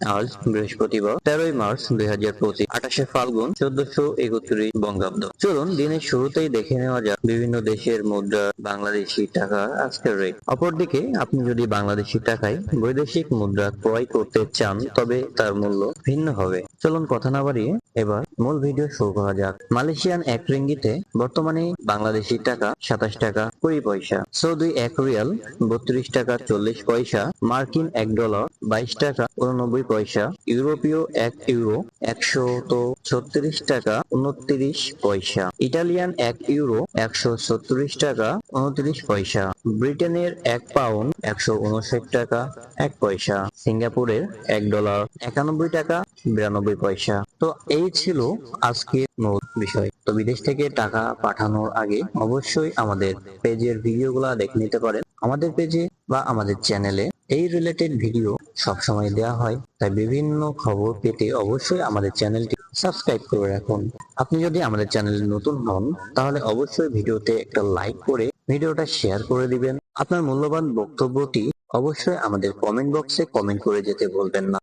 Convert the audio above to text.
আজ বৃহস্পতিবার তেরোই মার্চ দুই হাজার পঁচিশ, আঠাশে ফাল্গুন চোদ্দশো একত্রিশ বঙ্গাব্দ। চলুন দিনের শুরুতেই দেখে নেওয়া যাক বিভিন্ন দেশের মুদ্রা বাংলাদেশি টাকা আজকের রেট অপরদিকে, আপনি যদি বাংলাদেশি টাকায় বৈদেশিক মুদ্রা ক্রয় করতে চান, তবে তার মূল্য ভিন্ন হবে। চলুন কথা না বাড়িয়ে এবার মূল ভিডিও শুরু করা যাক। মালয়েশিয়ান এক রিঙ্গিতে বর্তমানে বাংলাদেশি টাকা সাতাশ টাকা কুড়ি পয়সা, সৌদি এক রিয়াল বত্রিশ টাকা চল্লিশ পয়সা, মার্কিন এক ডলার বাইশ টাকা উননব্বই পয়সা, ইউরোপীয় এক ইউরো একশো তো ছত্রিশ টাকা উনত্রিশ পয়সা, ইটালিয়ান এক ইউরো একশো ছত্রিশ টাকা উনত্রিশ পয়সা। ব্রিটেনের এক পাউন্ড একশো উনষাট টাকা, এক পয়সা। সিঙ্গাপুরের এক ডলার একানব্বই টাকা, বিরানব্বই পয়সা। তো এই ছিল আজকের মূল বিষয়। তো বিদেশ থেকে টাকা পাঠানোর আগে অবশ্যই আমাদের পেজের ভিডিওগুলো দেখে নিতে পারেন। আমাদের পেজে বা আমাদের চ্যানেলে এই রিলেটেড ভিডিও সবসময় দেওয়া হয়। তাই বিভিন্ন খবর পেতে অবশ্যই আমাদের চ্যানেলটি সাবস্ক্রাইব করে রাখুন। আপনি যদি আমাদের চ্যানেলে নতুন হন, তাহলে অবশ্যই ভিডিওতে একটা লাইক করে ভিডিওটা শেয়ার করে দিবেন। আপনার মূল্যবান বক্তব্যটি অবশ্যই আমাদের কমেন্ট বক্সে কমেন্ট করে যেতে বলবেন না।